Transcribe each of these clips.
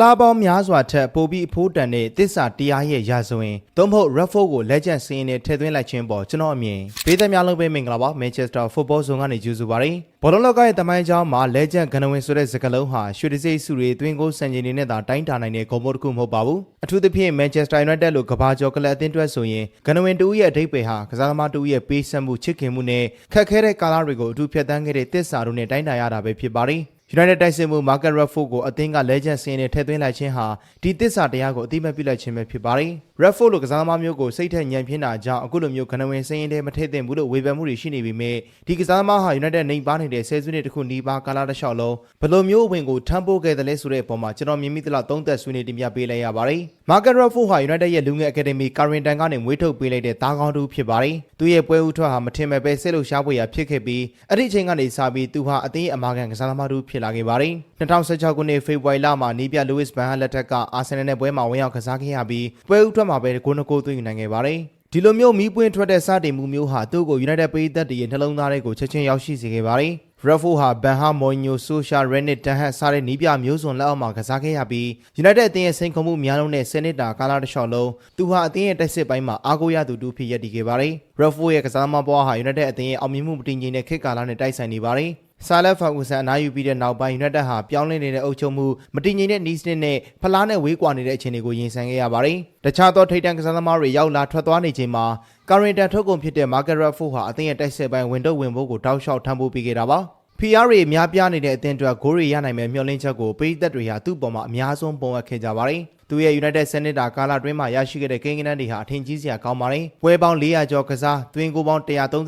လားပေါင်းများစွာထက်ပိုပြီးအဖိုးတန်တဲ့တစ္ဆာတရားရဲ့ရာဇဝင်သို့မဟုတ် Rafford ကို legend စင်းနဲ့ထည့်သွင်းလိုက်ခြင်းပေါ်ကျွန်တော်အမြင်ပေးသက်များလုံးပဲမင်္ဂလာပါ Manchester Football Zone ကနေကြိုဆိုပါရစေဘောလုံးလောကရဲ့တမိုင်းကြောင်းမှာ legend ဂနဝင်ဆိုတဲ့စကားလုံးဟာရွှေတစိမ့်စုတွေတွင်းကိုစံချိန်တွေနဲ့သာတိုင်းတာနိုင်တဲ့ဂုဏ်ပုဒ်တစ်ခုမဟုတ်ပါဘူးအထူးသဖြင့် Manchester United လိုကဘာကျော်ကလပ်အသင်းအတွက်ဆိုရင်ဂနဝင်တူရဲ့အဓိပ္ပာယ်ဟာကစားသမားတူရဲ့ပေးဆက်မှုချစ်ခင်မှုနဲ့ခက်ခဲတဲ့ကာလတွေကိုအထူးဖြတ်တန်းခဲ့တဲ့တစ္ဆာတို့နဲ့တိုင်းတာရတာပဲဖြစ်ပါတယ် United တိုက်စစ်မှု Market Rashford ကိုအသင်းက legend စင်းနဲ့ထည့်သွင်းလိုက်ခြင်းဟာဒီတစ္ဆာတရားကိုအတိအမှတ်ပြုလိုက်ခြင်းပဲဖြစ်ပါတယ်။ Rashford လိုကစားသမားမျိုးကိုစိတ်ထက်ညံပြင်းတာကြောင့်အခုလိုမျိုးခဏဝင်စင်းရင်တည်းမထည့်သင့်ဘူးလို့ဝေဖန်မှုတွေရှိနေပေမဲ့ဒီကစားသမားဟာ United နေပါနေတဲ့ဆယ်စုနှစ်တစ်ခုနီးပါးကာလတစ်လျှောက်လုံးဘယ်လိုမျိုးဝင်ကိုထမ်းပိုးခဲ့တယ်လဲဆိုတဲ့အပေါ်မှာကျွန်တော်မြင်မိသလောက်သုံးသက်ဆွေးနွေးတင်ပြပေးလိုက်ရပါတယ်။ Market Rashford ဟာ United ရဲ့လူငယ် Academy Carrington ကနေမွေးထုတ်ပေးလိုက်တဲ့သားကောင်းတူဖြစ်ပါတယ်။သူရဲ့ပွဲဦးထွက်ဟာမထင်မဲ့ပဲစိတ်လို့ရှားပွေရာဖြစ်ခဲ့ပြီးအဲ့ဒီအချိန်ကနေစပြီးသူဟာအသင်းရဲ့အမာခံကစားသမားတူဖြစ်လာခဲ့ပါတယ်။2016ခုနှစ်ဖေဖော်ဝါရီလမှာနီးပြလူးစ်ဘန်ဟာလက်ထက်ကအာဆင်နယ်နဲ့ပွဲမှာဝင်ရောက်ကစားခဲ့ရပြီးပွဲဦးထွက်မှာပဲဂိုးနှစ်ဂိုးသွင်းယူနိုင်ခဲ့ပါတယ်။ဒီလိုမျိုးမီးပွင့်ထွက်တဲ့စတင်မှုမျိုးဟာသူ့ကို United ပရိသတ်တွေရဲ့နှလုံးသားတွေကိုချက်ချင်းရောက်ရှိစေခဲ့ပါတယ်။ Raffo ဟာဘန်ဟာမော်ညိုဆိုရှာရန်နစ်တန်ဟတ်စားတဲ့နီးပြမျိုးစုံလက်အောက်မှာကစားခဲ့ရပြီး United အသင်းရဲ့စိန်ခေါ်မှုများလုံးနဲ့10နှစ်တာကာလတစ်လျှောက်လုံးသူဟာအသင်းရဲ့တိုက်စစ်ပိုင်းမှာအားကိုးရသူတူဖြစ်ရည်တည်ခဲ့ပါတယ်။ Raffo ရဲ့ကစားသမားဘဝဟာ United အသင်းရဲ့အောင်မြင်မှုမတည်ငြိမ်တဲ့ခေတ်ကာလနဲ့တိုက်ဆိုင်နေပါတယ်။ ဆာလက်ဖာဂူဆန်အနားယူပြီးတဲ့နောက်ပိုင်း United ဟာပြောင်းလဲနေတဲ့အုပ်ချုပ်မှုမတည်ငြိမ်တဲ့နီးစနစ်နဲ့ဖလားနဲ့ဝေးကွာနေတဲ့အခြေအနေကိုရင်ဆိုင်ခဲ့ရပါတယ်။တခြားသောထိပ်တန်းကစားသမားတွေရောက်လာထွက်သွားနေချိန်မှာကာရင်တန်ထုတ်ကုန်ဖြစ်တဲ့ Market Rashford ဟာအသင်းရဲ့တိုက်စစ်ပိုင်းဝင်တော့ဝင်ဖို့ကိုတောက်လျှောက်ထမ်းပိုးပေးခဲ့တာပါ။ PR တွေအများပြားနေတဲ့အသင်းအတွက်ဂိုးတွေရနိုင်မဲ့မျှော်လင့်ချက်ကိုပရိသတ်တွေဟာသူ့ပေါ်မှာအများဆုံးပုံအပ်ခဲ့ကြပါတယ်။ သူရဲ့ United စနစ်တာကာလအတွင်းမှာရရှိခဲ့တဲ့ကိန်းဂဏန်းတွေဟာအထင်ကြီးစရာကောင်းပါတယ်။ပွဲပေါင်း400ကျော်ကစား၊သွင်းဂိုးပေါင်း138ဂိုး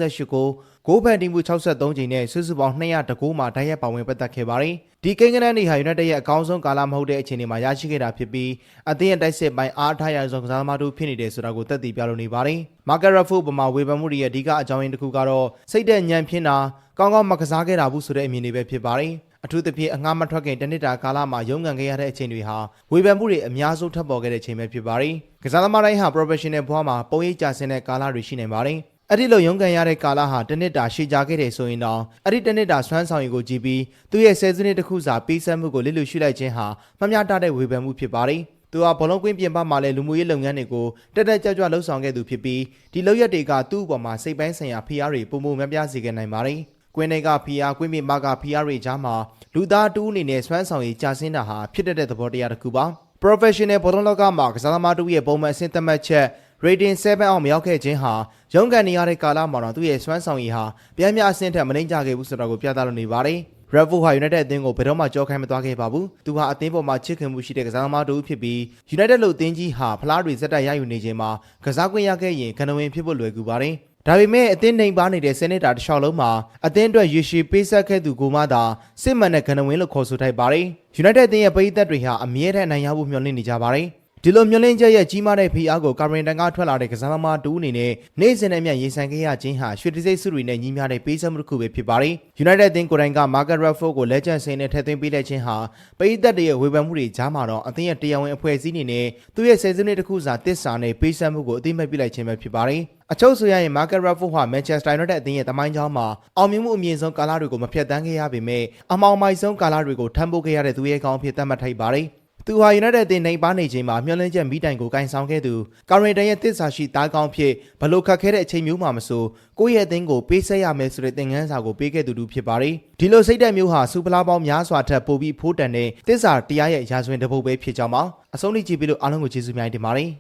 ဂိုးဖန်တီးမှု63ချိန်နဲ့စုစုပေါင်း200တကူမှာတိုက်ရိုက်ပါဝင်ပတ်သက်ခဲ့ပါတယ်။ဒီကိန်းဂဏန်းတွေဟာ United ရဲ့အကောင်းဆုံးကာလမဟုတ်တဲ့အခြေအနေမှာရရှိခဲ့တာဖြစ်ပြီးအသင်းရဲ့တိုက်စစ်ပိုင်းအားထားရဆုံးကစားသမားတို့ဖြစ်နေတယ်ဆိုတာကိုသက်သေပြလိုနေပါတယ်။ Market Rashford ပမာဝေဖန်မှုတွေရဲ့အဓိကအကြောင်းရင်းတစ်ခုကတော့စိတ်သက်ညံပြင်းတာကောင်းကောင်းမကစားခဲ့တာဘူးဆိုတဲ့အမြင်တွေပဲဖြစ်ပါတယ်။ အထူးသဖြင့်အငှားမထွက်ခင်တနစ်တာကာလမှာရုန်းကန်ခဲ့ရတဲ့အချိန်တွေဟာဝေဖန်မှုတွေအများဆုံးထပ်ပေါ်ခဲ့တဲ့ချိန်ပဲဖြစ်ပါတယ်။ကစားသမားတိုင်းဟာ professional ဘဝမှာပုံရိပ်ကြဆင်းတဲ့ကာလတွေရှိနေပါတယ်။အဲ့ဒီလိုရုန်းကန်ရတဲ့ကာလဟာတနစ်တာရှည်ကြခဲ့တယ်ဆိုရင်တော့အဲ့ဒီတနစ်တာဆွမ်းဆောင်ရည်ကိုကြည့်ပြီးသူရဲ့ဆယ်စုနှစ်တစ်ခုစာပေးဆက်မှုကိုလစ်လူရှုလိုက်ခြင်းဟာမမျှတတဲ့ဝေဖန်မှုဖြစ်ပါတယ်။သူဟာဘောလုံးကွင်းပြင်ပမှာလည်းလူမှုရေးလုပ်ငန်းတွေကိုတက်တက်ကြွကြွလှုပ်ဆောင်ခဲ့သူဖြစ်ပြီးဒီလုပ်ရက်တွေကသူ့အပေါ်မှာစိတ်ပိုင်းဆိုင်ရာဖိအားတွေပုံမှုများပြားစေခဲ့နိုင်ပါတယ်။ ကွင်းတွေကဖိအားကွင်းပြင်မကဖိအားတွေကြားမှာလူသားတူးအနေနဲ့ဆွမ်းဆောင်ရည်ကြာဆင်းတာဟာဖြစ်တတ်တဲ့သဘောတရားတစ်ခုပါ professional ဘောလုံးလောကမှာကစားသမားတို့ရဲ့ပုံမှန်အဆင့်သတ်မှတ်ချက် rating 7အောင်မရောက်ခဲ့ခြင်းဟာရုန်းကန်နေရတဲ့ကာလမှာတော့သူ့ရဲ့စွမ်းဆောင်ရည်ဟာပြန်ပြအဆင့်ထက်မနှိမ့်ကြခဲ့ဘူးဆိုတာကိုပြသလို့နေပါတယ်။ Revo ဟာ United အသင်းကိုဘယ်တော့မှကြောခိုင်းမသွားခဲ့ပါဘူး။သူဟာအသင်းပေါ်မှာချစ်ခင်မှုရှိတဲ့ကစားသမားတူဖြစ်ပြီး United လို့အသင်းကြီးဟာဖလားတွေဇက်တိုက်ရယူနေချိန်မှာကစားကွင်းရခဲ့ရင်ကနဝင်ဖြစ်ဖို့လွယ်ကူပါတယ်။ ဒါပေမဲ့အသင်းနှိမ်ပါနေတဲ့စနစ်တာတစ်လျှောက်လုံးမှာအသင်းအတွက်ရေရှည်ပေးဆက်ခဲ့သူကိုမှသာစစ်မှန်တဲ့ကနဝင်လို့ခေါ်ဆိုထိုက်ပါတယ်။ United အသင်းရဲ့ပရိသတ်တွေဟာအမြဲတမ်းနိုင်ရဖို့မျှော်လင့်နေကြပါတယ်။ ဒီလိုမျှော်လင့်ချက်ရဲ့ကြီးမားတဲ့ဖိအားကိုကာရင်တန်ကထွက်လာတဲ့ကစားသမားတူအနေနဲ့နေ့စဉ်နဲ့မျှရင်ဆိုင်ခဲ့ရခြင်းဟာရွှေတစိမ့်စုတွေနဲ့ညီမျှတဲ့ပေးဆက်မှုတစ်ခုပဲဖြစ်ပါတယ်။ United အသင်းကိုယ်တိုင်က Market Rashford ကို legend စိန်နဲ့ထည့်သွင်းပေးလိုက်ခြင်းဟာပရိသတ်တွေရဲ့ဝေဖန်မှုတွေကြားမှာတော့အသင်းရဲ့တရားဝင်အဖွဲ့အစည်းအနေနဲ့သူ့ရဲ့ဆယ်စုနှစ်တစ်ခုစာတစ္ဆာနဲ့ပေးဆက်မှုကိုအသိမှတ်ပြုလိုက်ခြင်းပဲဖြစ်ပါတယ်။အချုပ်ဆိုရရင် Market Rashford ဟာ Manchester United အသင်းရဲ့တမိုင်းကြောင်းမှာအောင်မြင်မှုအမြင့်ဆုံးကာလတွေကိုမဖြတ်တန်းခဲ့ရပေမဲ့အမောင်မိုက်ဆုံးကာလတွေကိုထမ်းပိုးခဲ့ရတဲ့သူရဲ့ကောင်းအဖြစ်သတ်မှတ်ထိုက်ပါတယ်။ သူဟာ United အသင်းနိုင်ပါနေချိန်မှာမျှော်လင့်ချက်မိတိုင်ကိုကင်ဆောင်ခဲ့သူကာရင်တန်ရဲ့တစ္ဆာရှိသားကောင်းဖြစ်ဘလို့ခတ်ခဲတဲ့အချိန်မျိုးမှာမဆိုကိုယ့်ရဲ့အသင်းကိုပေးဆက်ရမယ်ဆိုတဲ့သင်ခန်းစာကိုပေးခဲ့သူတူဖြစ်ပါတယ်ဒီလိုစိတ်ဓာတ်မျိုးဟာစူပလာပေါင်းများစွာထက်ပိုပြီးဖိုးတန်တဲ့တစ္ဆာတရားရဲ့ရာဇဝင်တစ်ပုဒ်ပဲဖြစ်ကြောင်းပါအဆုံးထိကြည့်ပြီးလို့အားလုံးကိုကျေးဇူးများတင်ပါတယ်